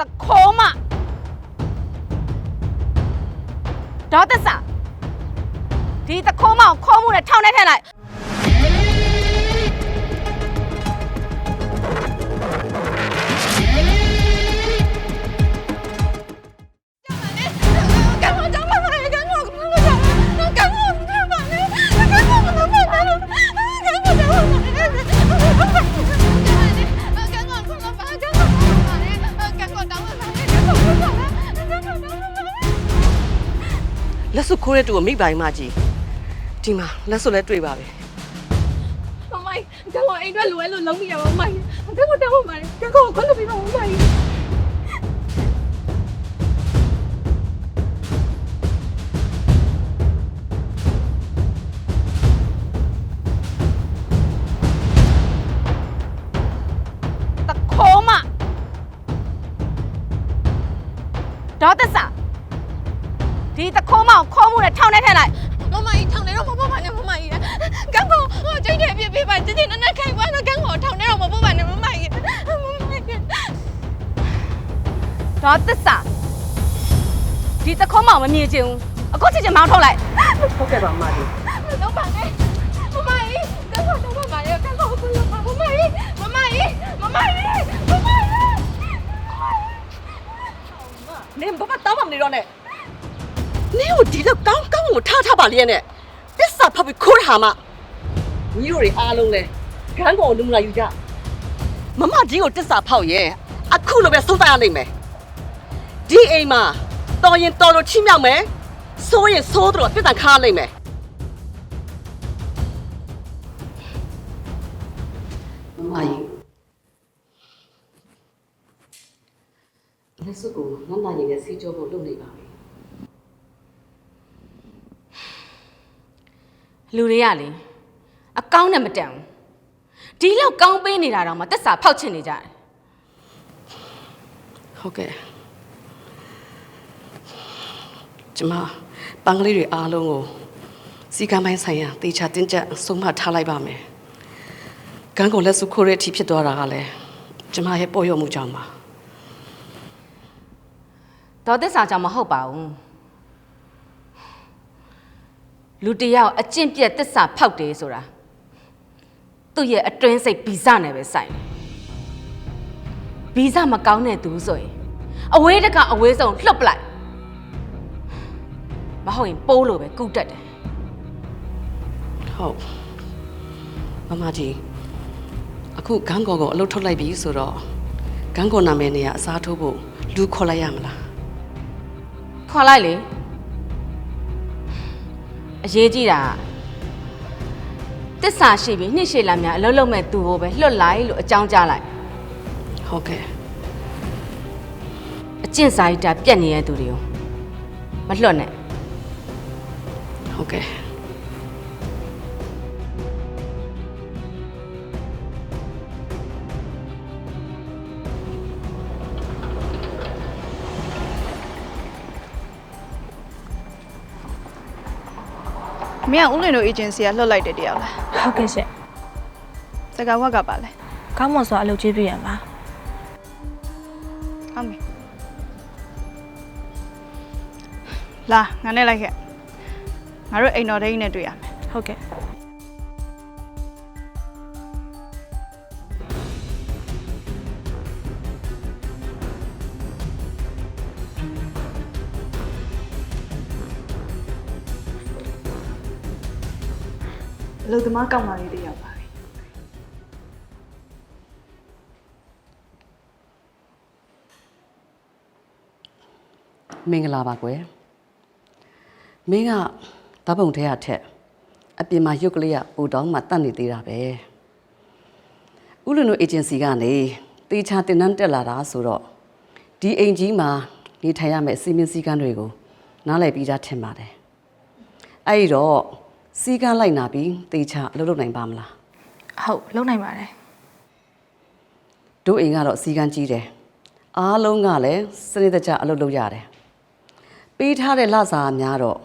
တခိုးမဒေါ်သစ္စာဒီတခိုးမကိုခိုးမှုနဲ့ထောင်ထဲထည့်လိုက် ခိုးတဲ့တူကိုမိပိုင်မကြီးဒီမှာလက်စွပ်လည်းတွေ့ပါပဲမမိုင်ကံကိုအိမ်အတွက်လိုရဲလို့လုံးမိရပါမမိုင်ကံကိုတောင်းပါမယ်ကံကိုခွင့်လို့ပြီးပါမမိုင် ဒေါ်သစ္စာဒီတခုံးမောင်မမြင်ချင်ဘူးအခုချစ်ချင်မောင်းထုတ်လိုက်ဟုတ်ကဲ့ပါမကြီးတော့ပါနဲ့မမကြီးကန်းကိုတော့ပါနဲ့ကန်းကိုကိုရပါမမကြီးမမကြီးမမကြီးမမကြီးနင်ဘာမှတောင်းမှမနေတော့နဲ့နင်ကိုဒီလောက်ကောင်းကောင်းကိုထားထားပါလေနဲ့ပစ္စာဖတ်ပြီးခိုးတာမှညီတို့တွေအားလုံးလဲဂန်းကောင်လူမလာယူကြမမကြီးကိုတစ္ဆာဖောက်ရဲ့အခုလိုပဲဆုံးသရနိုင်မယ် ဒီအိမ်မှာတော်ရင်တော်လို့ချိမြောက်မယ်ဆိုးရင်ဆိုးတော့ပြစ်ဒဏ်ခါနိုင်မယ်မမကြီးလက်စုပ်ကိုနန္ဒရင်နဲ့စီကြောဖို့လုပ်နေပါပြီလူတွေကလေအကောင်းနဲ့မတန်ဘူးဒီလောက်ကောင်းပေးနေတာတော့မှတက်စာဖောက်ချင်နေကြတယ်ဟုတ်ကဲ့ ကျမပန်းကလေးတွေအားလုံးကိုစီကံပိုင်းဆိုင်ရာတေချာတင်းကျပ်ဆုံးမထားလိုက်ပါမယ်ကန်းကုန်လက်စုပ်ခိုးတဲ့အထိဖြစ်သွားတာကလည်းကျမရဲ့ပေါ်ရမှုကြောင့်ပါဒေါ်တက်စာကြောင့်မဟုတ်ပါဘူးလူတစ်ယောက်အကျင့်ပြတ်တက်စာဖောက်တယ်ဆိုတာသူ့ရဲ့အတွင်းစိတ်ဗီဇနဲ့ပဲဆိုင်တယ်ဗီဇမကောင်းတဲ့သူဆိုရင်အဝေးတကအဝေးဆုံးလှုပ်ပလိုက် မဟုတ်ရင်ပိုးလို့ပဲကူတက်တယ်ဟုတ်မမကြီးအခုကန်းကုန်ကိုအလုပ်ထုတ်လိုက်ပြီဆိုတော့ကန်းကုန်နာမည်နေရအစားထိုးဖို့လူခေါ်လိုက်ရမလားခေါ်လိုက်လေအရေးကြီးတာကတစ္ဆာရှိပြီးနှစ်ရှည်လာများအလုံးလုံးမဲ့သူကိုပဲလွတ်လိုက်လို့အကြောင်းကြားလိုက်ဟုတ်ကဲ့အကျင့်စာရိတ္တပြက်နေတဲ့သူတွေကိုမလွတ်နဲ့ ဟုတ်ကဲ့မင်းကဦးလင်တို့ agency ကလွှတ်လိုက်တဲ့တရားလားဟုတ်ကဲ့ရှင့်စကားဝက်ကပါလဲကောင်းမွန်စွာအလုပ်ကျေးပြရမှာဟုတ်ပြီလာငါနဲ့လိုက်ခဲ့ ငါတို့အိမ်တော်ဒိန်းနဲ့တွေ့ရမယ်ဟုတ်ကဲ့အလုပ်သမားကောင်းပါလေးတယောက်ပါပဲမင်္ဂလာပါကွယ်မင်းက ဓာတ်ပုံထဲရထက်အပြင်မှာရုပ်ကလေးကပူတောင်းမှတတ်နေသေးတာပဲဥလနု agency ကနေတေချာတင်နန်းတက်လာတာဆိုတော့ဒီအိမ်ကြီးမှာနေထိုင်ရမယ့်အစီအမင်းစည်းကမ်းတွေကိုနားလည်ပြီးသားထင်ပါတယ်အဲ့ဒီတော့စည်းကမ်းလိုက်နာပြီးတေချာအလုပ်လုပ်နိုင်ပါမလားဟုတ်လုံနိုင်ပါတယ်တို့အိမ်ကတော့အစည်းကမ်းကြီးတယ်အားလုံးကလည်းစနစ်တကျအလုပ်လုပ်ရတယ်ပေးထားတဲ့လစာအများတော့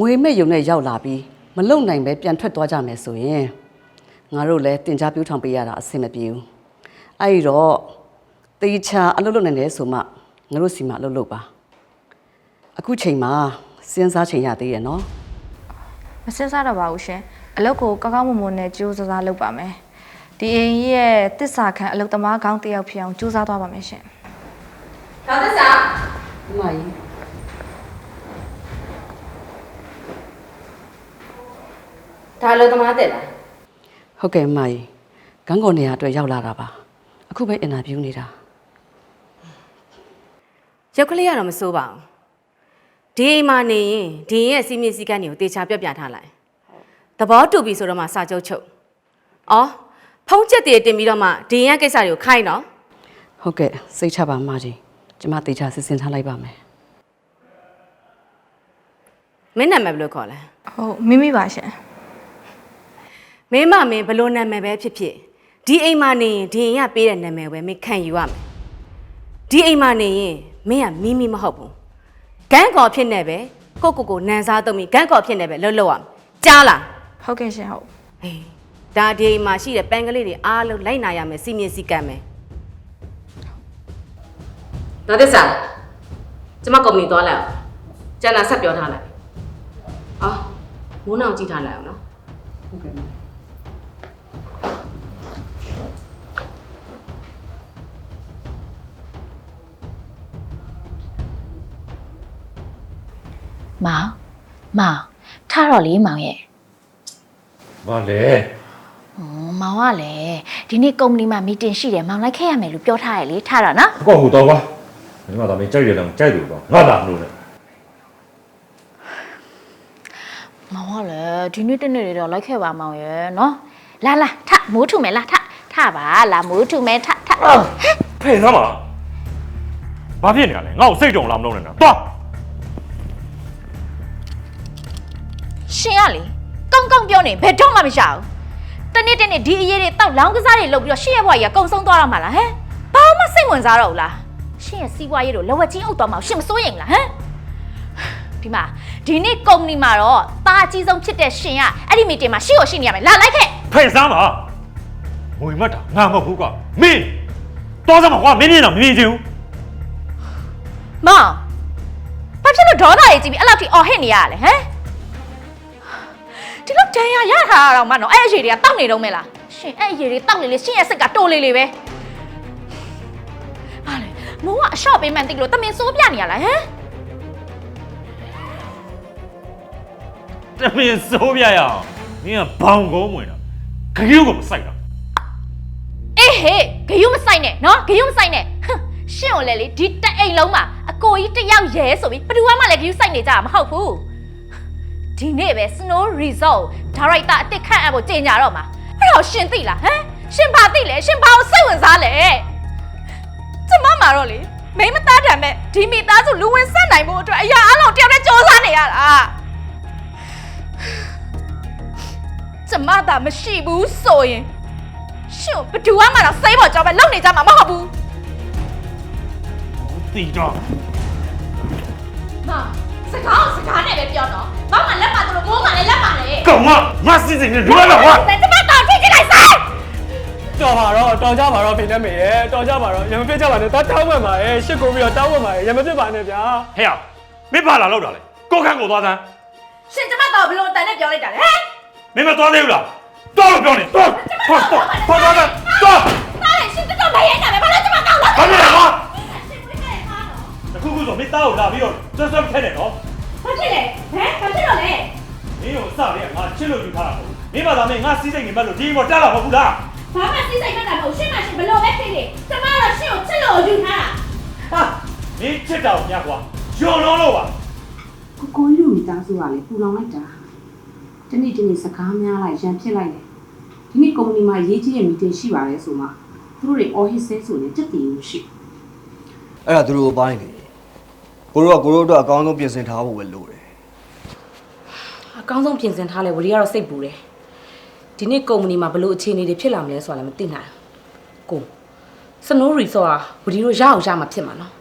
ငွေမဲ့ယုံနဲ့ရောက်လာပြီးမလုံနိုင်ပဲပြန်ထွက်သွားကြမယ်ဆိုရင်ငါတို့လည်းတင် जा ပြူးထောင်ပေးရတာအဆင်မပြေဘူးအဲ့ဒီတော့တေချာအလုပ်လုပ်နိုင်တယ်ဆိုမှငါတို့စီမှာလှုပ်လှုပ်ပါအခုချိန်မှာစဉ်းစားချိန်ရသေးရဲ့နော်မစင်စားတော့ပါဘူးရှင်အလုပ်ကိုကောင်းကောင်းမွန်မွန်နဲ့ကြိုးစားစားလုပ်ပါမယ်ဒီအိမ်ကြီးရဲ့တစ္ဆာခံအလုပ်သမားကောင်းတစ်ယောက်ဖြစ်အောင်ကြိုးစားသွားပါမယ်ရှင်ဒေါက်တာစာဒီမကြီး ဒါလို့သမားတက်လားဟုတ်ကဲ့အမကြီးဂန်းကုန်နေရာအတွက်ရောက်လာတာပါအခုပဲအင်တာဗျူးနေတာရုပ်ကလေးကတော့မစိုးပါဘူးဒီအိမ်မှာနေရင်ဒီအိမ်ရဲ့စီမင်းစည်းကမ်းတွေကိုတေချာပြပြထားလိုက်သဘောတူပြီဆိုတော့မှစာချုပ်ချုပ်အော်ဖုံးချက်တွေတင်ပြီးတော့မှဒီအိမ်ရဲ့ကိစ္စတွေကိုခိုင်းတော့ဟုတ်ကဲ့စိတ်ချပါအမကြီးကျမတေချာစစ်စင်ထားလိုက်ပါမယ်မင်းနာမည်ဘယ်လိုခေါ်လဲဟုတ်မိမိပါရှင် မင်းမမင်းဘယ်လိုနာမည်ပဲဖြစ်ဖြစ်ဒီအိမ်မှာနေရင်ဒီအိမ်ကပေးတဲ့နာမည်ပဲမင်းခံယူရမယ်ဒီအိမ်မှာနေရင်မင်းကမိမိမဟုတ်ဘူးဂန်းကော်ဖြစ်နေပဲကိုကိုကိုနန်းစားသုံးပြီးဂန်းကော်ဖြစ်နေပဲလှုပ်လှုပ်ရမယ်ကြားလားဟုတ်ကဲ့ရှင်ဟုတ်ဟေးဒါဒီအိမ်မှာရှိတဲ့ပန်းကလေးတွေအားလုံးလိုက်နာရမယ်စီမင်းစည်းကမ်းမယ်ဒါသစ္စာကျမကုမ္ပဏီသွားလိုက်အောင်ကျန်တာဆက်ပြောထားလိုက်အော်မိုးနောင်ကြည့်ထားလိုက်အောင်နော်ဟုတ်ကဲ့ မမောင်မောင်ထားတော့လေမောင်ရဲ့ဘာလဲဟွန်းမောင်ကလည်းဒီနေ့ကုမ္ပဏီမှာမီတင်ရှိတယ်မောင်လိုက်ခဲ့ရမယ်လို့ပြောထားရလေထားတော့နော်အကောဟိုတော့ကွာဒီမှာတော့မင်းကြိုက်တယ်လားကြိုက်တယ်တော့ငါလာမလို့နဲ့မောင်ကလည်းဒီနေ့တနေ့လေးတော့လိုက်ခဲ့ပါမောင်ရဲ့နော်လာလာထမိုးထုမယ်လာထထပါလာမိုးထုမယ်ထထဖယ်သမ်းပါဘာဖြစ်နေရလဲငါ့ကိုစိတ်ကြုံလာမလို့နဲ့နော်တွား ရှင်ရလေကောင်းကောင်းပြောနေဘယ်တော့မှမရဘူးတနေ့တနေ့ဒီအရေးတွေတောက်လောင်းကစားတွေလုပ်ပြီးတော့ရှင့်ရဲ့ဘွားကြီးကကုံဆုံးသွားတော့မှလားဟမ်ဘာမှစိတ်ဝင်စားတော့ဘူးလားရှင်ရဲ့စီးပွားရေးတို့လောဝက်ချင်းအုပ်သွားမှရှင်မစိုးရင်လားဟမ်ဒီမှာဒီနေ့ကုမ္ပဏီမှာတော့တာအကြီးဆုံးဖြစ်တဲ့ရှင်ကအဲ့ဒီမီတင်မှာရှိရရှိနေရမယ်လာလိုက်ခဲ့ဖယ်စမ်းပါငွေမတ်တာငါမဟုတ်ဘူးကွာမင်းတွားစမ်းပါကွာမင်းမြင်တော့မမြင်ချင်ဘူးမောင်ဘာဖြစ်လို့ဒေါသရေးကြည့်ပြီးအဲ့လောက်ထိအော်ဟစ်နေရလဲဟမ် ဒီလောက်တန်ရရထားတာတော့မနော်အဲ့အရေတွေကတောက်နေတော့မဲလားရှင်အဲ့အရေတွေတောက်လေလေရှင်ရဲ့စိတ်ကတိုးလေလေပဲဟာလေမိုးကအရှော့ပေးမှန်တိလို့တမင်စိုးပြနေရလားဟမ်တမင်စိုးပြရအောင်မင်းကဘောင်ကုန်းဝင်တာခရုကိုမစိုက်တာအေးဟေးဂယုမဆိုင်နဲ့နော်ဂယုမဆိုင်နဲ့ဟမ်ရှင်ကိုလည်းလေဒီတက်အိမ်လုံးမှာအကိုကြီးတစ်ယောက်ရဲဆိုပြီးဘယ်သူမှလည်းဂယုဆိုင်နေကြတာမဟုတ်ဘူး ဒီနေ့ပဲ Snow Resort ဒါရိုက်တာအစ်စ်ခန့်အပ်ဖို့ကြေညာတော့မှာအဲ့တော့ရှင်သိလားဟမ်ရှင်ဘာသိလဲရှင်ဘာကိုစိတ်ဝင်စားလဲကျမမှာတော့လေမိမသားတံမဲ့ဒီမိသားစုလူဝင်ဆက်နိုင်ဖို့အတွက်အရာအလုံးတယောက်တည်းစ조사နေရတာကျမသာမရှိဘူးဆိုရင်ရှင်ဘယ်သူမှတော့စိတ်ပေါ်ကြောပဲလုံနေကြမှာမဟုတ်ဘူးတီတော့မ စကားစကားနဲ့ပဲပြောတော့ဘာမှလက်ပါတော့မိုးမှလည်းလက်ပါလေကောင်ကငါစစ်စစ်နဲ့လွယ်တော့ကွာကျမတော်ထိကြည့်လိုက်စိုက်တော်ပါတော့တော်ကြပါတော့ဖိနေမေရဲ့တော်ကြပါတော့ရမပြစ်ကြပါနဲ့တတ်တောင်းဝင်ပါရဲ့ရှစ်ကိုပြီးတော့တောင်းဝင်ပါရဲ့ရမပြစ်ပါနဲ့ဗျာဟဲ့မင်းဘာလာလောက်တာလဲကိုခန့်ကိုသွားစမ်းရှင်ကျမတော်ဘလို့တန်နဲ့ပြောလိုက်တာလေဟမ်မင်းမသွားသေးဘူးလားတော်လို့ပြောနေတော်တော်တော်တော်တော်တော်သားလေရှင်တော်မရဲနာပဲဘာလို့ကျမကောက်လို့ဘာဖြစ်လဲကွာတခုခု ဆိုမင်းသားကိုလာပြီးတော့ဆွတ်ဆွတ်ထက်နေတော့ဘာဖြစ်လဲဟမ်ဘာဖြစ်တော့လဲမင်းကိုစတယ်ငါချစ်လို့ယူထားတာပေါ့မင်းမသားမင်းငါစီးစိတ်ငင်မက်လို့ဒီပေါ်တက်လာမဟုတ်ဘူးလားဘာမှစိတ်ဆိုင်မှတ်တာမဟုတ်ရှင်မရှင်ဘလို့ပဲဖြစ်နေကျမတော့ရှင်ကိုချစ်လို့ယူထားတာဟာမင်းချစ်တာကိုညကွာယွန်လုံးလို့ပါကိုကိုလူမိသားစုကလည်းပူလောင်လိုက်တာတနေ့တနေ့စကားများလိုက်ရန်ဖြစ်လိုက်တယ်ဒီနေ့ကုမ္ပဏီမှာရေးကြီးတဲ့မီတင်ရှိပါတယ်ဆိုမှသူတို့တွေအော်ဟစ်ဆဲဆိုနေတက်တည်မှုရှိအဲ့ဒါသူတို့ပိုင်းနေ ကိုတို့ကကိုတို့အတွက်အကောင်းဆုံးပြင်ဆင်ထားဖို့ပဲလိုတယ်အကောင်းဆုံးပြင်ဆင်ထားလဲဝရီကတော့စိတ်ပူတယ်ဒီနေ့ကုမ္ပဏီမှာဘလို့အခြေအနေတွေဖြစ်လာမလဲဆိုတာလည်းမသိနိုင်ဘူးကိုစနိုးရီဆော့ကဝရီတို့ရအောင်ရမှာဖြစ်မှာနော်